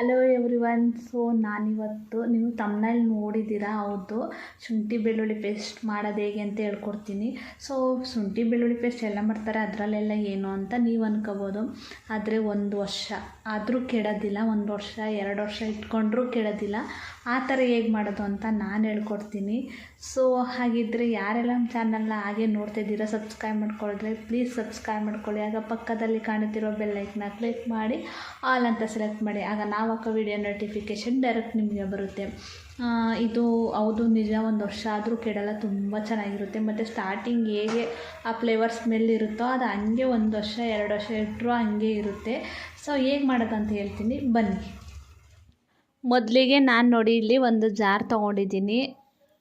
Hello every one so ನಾನಿವತ್ತು ನೀವು ತಮ್ಮನಲ್ಲಿ ನೋಡಿದ್ದೀರಾ? ಹೌದು. ಶುಂಠಿ ಬೆಳ್ಳುಳ್ಳಿ ಪೇಸ್ಟ್ ಮಾಡೋದು ಹೇಗೆ ಅಂತ ಹೇಳ್ಕೊಡ್ತೀನಿ. ಸೊ ಶುಂಠಿ ಬೆಳ್ಳುಳ್ಳಿ ಪೇಸ್ಟ್ ಎಲ್ಲ ಮಾಡ್ತಾರೆ. ಅದರಲ್ಲೆಲ್ಲ ಏನು ಅಂತ ನೀವು ಅನ್ಕೋಬೋದು. ಆದರೆ ಒಂದು ವರ್ಷ ಆದರೂ ಕೆಡೋದಿಲ್ಲ. ಒಂದು ವರ್ಷ, ಎರಡು ವರ್ಷ ಇಟ್ಕೊಂಡ್ರೂ ಕೆಡೋದಿಲ್ಲ. ಆ ಥರ ಹೇಗೆ ಮಾಡೋದು ಅಂತ ನಾನು ಹೇಳ್ಕೊಡ್ತೀನಿ. ಸೊ ಹಾಗಿದ್ದರೆ ಯಾರೆಲ್ಲ ನಮ್ಮ ಚಾನಲ್ನ ಹಾಗೆ ನೋಡ್ತಿದ್ದೀರಾ ಸಬ್ಸ್ಕ್ರೈಬ್ ಮಾಡ್ಕೊಳ್ಳಿದ್ರೆ ಪ್ಲೀಸ್ ಸಬ್ಸ್ಕ್ರೈಬ್ ಮಾಡ್ಕೊಳ್ಳಿ. ಆಗ ಪಕ್ಕದಲ್ಲಿ ಕಾಣುತ್ತಿರೋ ಬೆಲ್ಲೈಕ್ನ ಕ್ಲಿಕ್ ಮಾಡಿ ಆಲ್ ಅಂತ ಸೆಲೆಕ್ಟ್ ಮಾಡಿ. ಆಗ ನಾವು ಹಾಕೋ ವಿಡಿಯೋ ನೋಟಿಫಿಕೇಷನ್ ಡೈರೆಕ್ಟ್ ನಿಮಗೆ ಬರುತ್ತೆ. ಇದು ಹೌದು, ನಿಜ, ಒಂದು ವರ್ಷ ಆದರೂ ಕೆಡಲ್ಲ, ತುಂಬ ಚೆನ್ನಾಗಿರುತ್ತೆ. ಮತ್ತು ಸ್ಟಾರ್ಟಿಂಗ್ ಹೇಗೆ ಆ ಫ್ಲೇವರ್ ಸ್ಮೆಲ್ ಇರುತ್ತೋ ಅದು ಹಂಗೆ ಒಂದು ವರ್ಷ, ಎರಡು ವರ್ಷ ಇಟ್ಟರೂ ಹಂಗೆ ಇರುತ್ತೆ. ಸೊ ಹೇಗೆ ಮಾಡೋದಂತ ಹೇಳ್ತೀನಿ. ಬನ್ನಿ. ಮೊದಲಿಗೆ ನಾನು ನೋಡಿ, ಇಲ್ಲಿ ಒಂದು ಜಾರ್ ತೊಗೊಂಡಿದ್ದೀನಿ.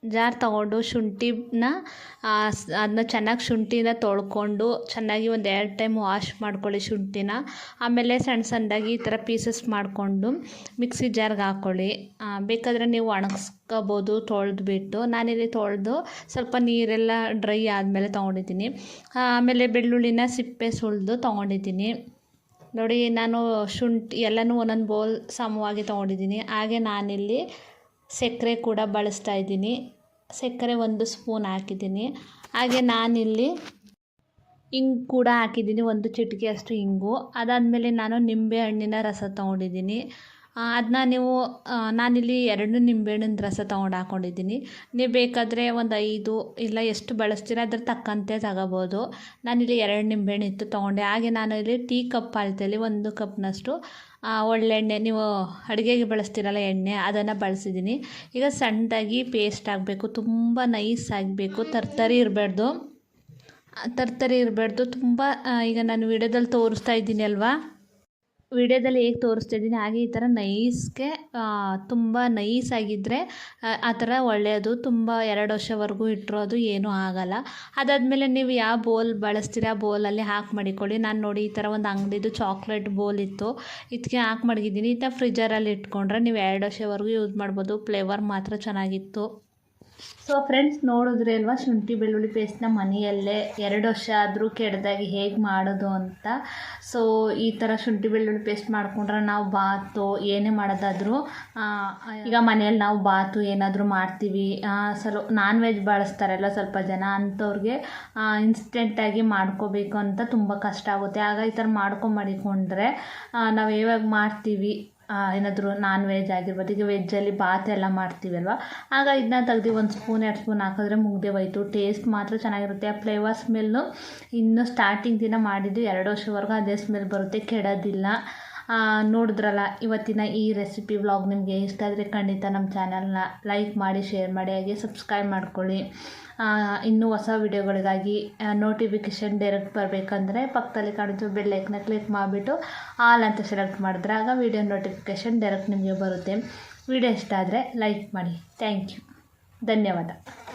ಜಾರ್ ತಗೊಂಡು ಶುಂಠಿನ ಅದನ್ನ ಚೆನ್ನಾಗಿ ಶುಂಠಿನ ತೊಳ್ಕೊಂಡು ಚೆನ್ನಾಗಿ ಒಂದು ಎರಡು ಟೈಮ್ ವಾಶ್ ಮಾಡ್ಕೊಳ್ಳಿ ಶುಂಠಿನ. ಆಮೇಲೆ ಸಣ್ಣ ಸಣ್ಣದಾಗಿ ಈ ಥರ ಪೀಸಸ್ ಮಾಡಿಕೊಂಡು ಮಿಕ್ಸಿ ಜಾರ್ಗೆ ಹಾಕ್ಕೊಳ್ಳಿ ಬೇಕಾದರೆ ನೀವು ಒಣಗಿಸ್ಕೋಬೋದು ತೊಳೆದ್ಬಿಟ್ಟು. ನಾನಿಲ್ಲಿ ತೊಳೆದು ಸ್ವಲ್ಪ ನೀರೆಲ್ಲ ಡ್ರೈ ಆದಮೇಲೆ ತೊಗೊಂಡಿದ್ದೀನಿ. ಆಮೇಲೆ ಬೆಳ್ಳುಳ್ಳಿನ ಸಿಪ್ಪೆ ಸುಳಿದು ತೊಗೊಂಡಿದ್ದೀನಿ. ನೋಡಿ, ನಾನು ಶುಂಠಿ ಎಲ್ಲನೂ ಒಂದೊಂದು ಬೌಲ್ ಸಮವಾಗಿ ತೊಗೊಂಡಿದ್ದೀನಿ. ಹಾಗೆ ನಾನಿಲ್ಲಿ ಸಕ್ಕರೆ ಕೂಡ ಬಳಸ್ತಾ ಇದ್ದೀನಿ. ಸಕ್ಕರೆ ಒಂದು ಸ್ಪೂನ್ ಹಾಕಿದ್ದೀನಿ. ಹಾಗೆ ನಾನಿಲ್ಲಿ ಹಿಂಗೆ ಕೂಡ ಹಾಕಿದ್ದೀನಿ. ಒಂದು ಚಿಟಿಕೆಯಷ್ಟು ಇಂಗು. ಅದಾದಮೇಲೆ ನಾನು ನಿಂಬೆ ಹಣ್ಣಿನ ರಸ ತೊಗೊಂಡಿದ್ದೀನಿ. ಅದನ್ನ ನೀವು ನಾನಿಲ್ಲಿ ಎರಡು ನಿಂಬೆಹಣ್ಣಿನ ರಸ ತೊಗೊಂಡು ಹಾಕ್ಕೊಂಡಿದ್ದೀನಿ ನೀವು ಬೇಕಾದರೆ ಒಂದು ಐದು ಇಲ್ಲ ಎಷ್ಟು ಬಳಸ್ತೀರ ಅದ್ರ ತಕ್ಕಂತೆ ತಗೋಬೋದು. ನಾನಿಲ್ಲಿ ಎರಡು ನಿಂಬೆಹಣ್ಣು ಇತ್ತು ತೊಗೊಂಡೆ. ಹಾಗೆ ನಾನು ಇಲ್ಲಿ ಟೀ ಕಪ್ ಅಳತೆಯಲ್ಲಿ ಒಂದು ಕಪ್ನಷ್ಟು ಒಳ್ಳೆಣ್ಣೆ, ನೀವು ಅಡುಗೆಗೆ ಬಳಸ್ತೀರಲ್ಲ ಎಣ್ಣೆ, ಅದನ್ನು ಬಳಸಿದ್ದೀನಿ. ಈಗ ಸಣ್ಣದಾಗಿ ಪೇಸ್ಟ್ ಆಗಬೇಕು, ತುಂಬ ನೈಸ್ ಆಗಬೇಕು, ತರ್ತರಿ ಇರಬಾರ್ದು. ತರ್ತರಿ ಇರಬಾರ್ದು, ತುಂಬ ಈಗ ನಾನು ವಿಡಿಯೋದಲ್ಲಿ ತೋರಿಸ್ತಾ ಇದ್ದೀನಿ ಅಲ್ವಾ? ವಿಡಿಯೋದಲ್ಲಿ ಹೇಗೆ ತೋರಿಸ್ತಾ ಇದ್ದೀನಿ ಹಾಗೆ ಈ ಥರ ನೈಸ್ಗೆ ತುಂಬ ನೈಸ್ ಆಗಿದ್ದರೆ ಆ ಥರ ಒಳ್ಳೆಯದು. ತುಂಬ ಎರಡು ವರ್ಷವರೆಗೂ ಇಟ್ಟರು ಅದು ಏನೂ ಆಗೋಲ್ಲ. ಅದಾದಮೇಲೆ ನೀವು ಯಾವ ಬೋಲ್ ಬಳಸ್ತೀರ ಬೋಲಲ್ಲಿ ಹಾಕಿ ಮಡಿಕೊಳ್ಳಿ. ನಾನು ನೋಡಿ ಈ ಥರ ಒಂದು ಅಂಗಡಿದು ಚಾಕ್ಲೇಟ್ ಬೋಲ್ ಇತ್ತು. ಇದಕ್ಕೆ ಹಾಕಿ ಮಡಗಿದ್ದೀನಿ ಈ ಥರ ಫ್ರಿಜರಲ್ಲಿ ಇಟ್ಕೊಂಡ್ರೆ ನೀವು ಎರಡು ವರ್ಷವರೆಗೂ ಯೂಸ್ ಮಾಡ್ಬೋದು. ಫ್ಲೇವರ್ ಮಾತ್ರ ಚೆನ್ನಾಗಿತ್ತು. ಸೊ ಫ್ರೆಂಡ್ಸ್ ನೋಡಿದ್ರೆ ಅಲ್ವಾ? ಶುಂಠಿ, ಬೆಳ್ಳುಳ್ಳಿ ಪೇಸ್ಟ್ನ ಮನೆಯಲ್ಲೇ ಎರಡು ವರ್ಷ ಆದರೂ ಕೆಡ್ದಾಗಿ ಹೇಗೆ ಮಾಡೋದು ಅಂತ. ಸೊ ಈ ಥರ ಶುಂಠಿ, ಬೆಳ್ಳುಳ್ಳಿ ಪೇಸ್ಟ್ ಮಾಡ್ಕೊಂಡ್ರೆ ನಾವು ಬಾತು, ಏನೇ ಮಾಡೋದಾದರೂ ಈಗ ಮನೆಯಲ್ಲಿ ನಾವು ಬಾತು ಏನಾದರೂ ಮಾಡ್ತೀವಿ. ಸ್ವಲ್ಪ ನಾನ್ ವೆಜ್ ಬಳಸ್ತಾರಲ್ಲ ಸ್ವಲ್ಪ ಜನ ಅಂಥವ್ರಿಗೆ ಇನ್ಸ್ಟೆಂಟಾಗಿ ಮಾಡ್ಕೋಬೇಕು ಅಂತ ತುಂಬ ಕಷ್ಟ ಆಗುತ್ತೆ. ಆಗ ಈ ಥರ ಮಾಡ್ಕೊಂಡು ಮಡಿಕೊಂಡ್ರೆ ನಾವು ಯಾವಾಗ ಮಾಡ್ತೀವಿ? ಏನಾದರೂ ನಾನ್ ವೆಜ್ ಆಗಿರ್ಬೋದು, ಈಗ ವೆಜ್ಜಲ್ಲಿ ಬಾತ್ ಎಲ್ಲ ಮಾಡ್ತೀವಲ್ವ? ಆಗ ಇದನ್ನ ತೆಗ್ದು ಒಂದು ಸ್ಪೂನ್ ಎರಡು ಸ್ಪೂನ್ ಹಾಕಿದ್ರೆ ಮುಗ್ದೇ ಹೋಯ್ತು. ಟೇಸ್ಟ್ ಮಾತ್ರ ಚೆನ್ನಾಗಿರುತ್ತೆ. ಆ ಫ್ಲೇವರ್ ಸ್ಮೆಲ್ಲು ಇನ್ನು ಸ್ಟಾರ್ಟಿಂಗ್ ದಿನ ಮಾಡಿದ್ದು ಎರಡು ವರ್ಷವರೆಗೂ ಅದೇ ಸ್ಮೆಲ್ ಬರುತ್ತೆ. ಕೆಡೋದಿಲ್ಲ. ನೋಡಿದ್ರಲ್ಲ, ಇವತ್ತಿನ ಈ ರೆಸಿಪಿ ವ್ಲಾಗ್ ನಿಮಗೆ ಇಷ್ಟ ಆದರೆ ಖಂಡಿತ ನಮ್ಮ ಚಾನಲ್ನ ಲೈಕ್ ಮಾಡಿ ಶೇರ್ ಮಾಡಿ, ಹಾಗೆ ಸಬ್ಸ್ಕ್ರೈಬ್ ಮಾಡ್ಕೊಳ್ಳಿ. ಇನ್ನೂ ಹೊಸ ವಿಡಿಯೋಗಳಿಗಾಗಿ ನೋಟಿಫಿಕೇಷನ್ ಡೈರೆಕ್ಟ್ ಬರಬೇಕಂದ್ರೆ ಪಕ್ಕದಲ್ಲಿ ಕಾಣಿಸೋ ಬೆಲ್ಲೈಕ್ನ ಕ್ಲಿಕ್ ಮಾಡಿಬಿಟ್ಟು ಆಲ್ ಅಂತ ಸೆಲೆಕ್ಟ್ ಮಾಡಿದ್ರೆ ಆಗ ವಿಡಿಯೋ ನೋಟಿಫಿಕೇಷನ್ ಡೈರೆಕ್ಟ್ ನಿಮಗೆ ಬರುತ್ತೆ. ವಿಡಿಯೋ ಇಷ್ಟ ಆದರೆ ಲೈಕ್ ಮಾಡಿ. ಥ್ಯಾಂಕ್ ಯು ಧನ್ಯವಾದ.